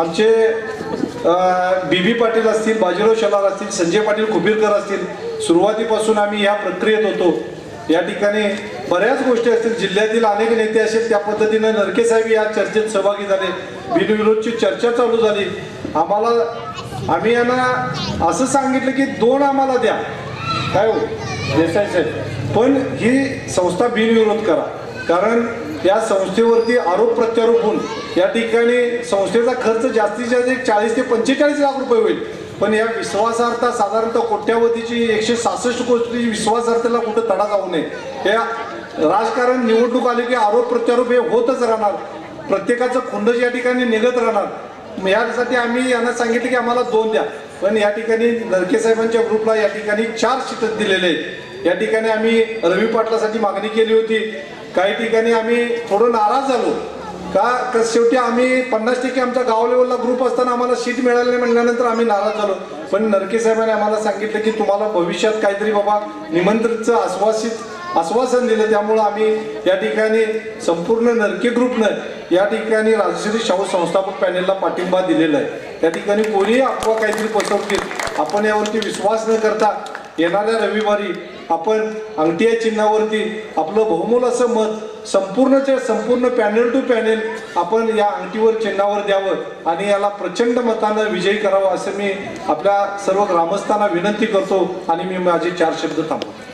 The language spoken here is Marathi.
आमचे बी बी पाटील असतील बाजीराव शलार असतील संजय पाटील कुबीरकर असतील सुरुवातीपासून आम्ही या प्रक्रियेत होतो. या ठिकाणी बऱ्याच गोष्टी असतील. जिल्ह्यातील अनेक नेते असेल त्या पद्धतीनं नरके साहेब या चर्चेत सहभागी झाले. बिनविरोधची चर्चा चालू झाली. आम्हाला आम्ही यांना असं सांगितलं की दोन आम्हाला द्या. काय हो? देसाई साहेब. पण ही संस्था बिनविरोध करा. कारण या संस्थेवरती आरोप प्रत्यारोप होऊन या ठिकाणी संस्थेचा खर्च जास्तीत जास्त एक चाळीस ते पंचेचाळीस लाख रुपये होईल. पण या विश्वासार्हता साधारणतः कोट्यावधीची एकशे सहासष्ट कोटी विश्वासार्थाला कुठं तडा जाऊ नये. या राजकारण निवडणूक आली की आरोप प्रत्यारोप हे होतच राहणार. प्रत्येकाचं खुंडच या ठिकाणी निघत राहणार. मग यासाठी आम्ही यांना सांगितलं की आम्हाला दोन द्या. पण या ठिकाणी नरके साहेबांच्या ग्रुपला या ठिकाणी चार सीट दिलेले आहेत. या ठिकाणी आम्ही रवी पाटलासाठी मागणी केली होती. काही ठिकाणी आम्ही थोडं नाराज झालो. का तर शेवटी आम्ही पन्नास टक्के आमच्या गाव लेवलला ग्रुप असताना आम्हाला सीट मिळाली नाही म्हणल्यानंतर आम्ही नाराज झालो. पण नरके साहेबांनी आम्हाला सांगितलं की तुम्हाला भविष्यात काहीतरी बाबा निमंत्रितचं आश्वासित आश्वासन दिलं. त्यामुळं आम्ही या ठिकाणी संपूर्ण नरके ग्रुपनं या ठिकाणी राजश्री शाहू संस्थापक पॅनेलला पाठिंबा दिलेला आहे. त्या ठिकाणी कोणीही अफवा काहीतरी पसरतील आपण यावरती विश्वास न करता येणाऱ्या रविवारी आपण अंगठीया चिन्हावरती आपलं बहुमोल असं मत संपूर्णच्या संपूर्ण पॅनेल टू पॅनेल आपण या अंगठीवर चिन्हावर द्यावं आणि याला प्रचंड मतानं विजयी करावं असं मी आपल्या सर्व ग्रामस्थांना विनंती करतो आणि मी माझे चार शब्द थांबवतो.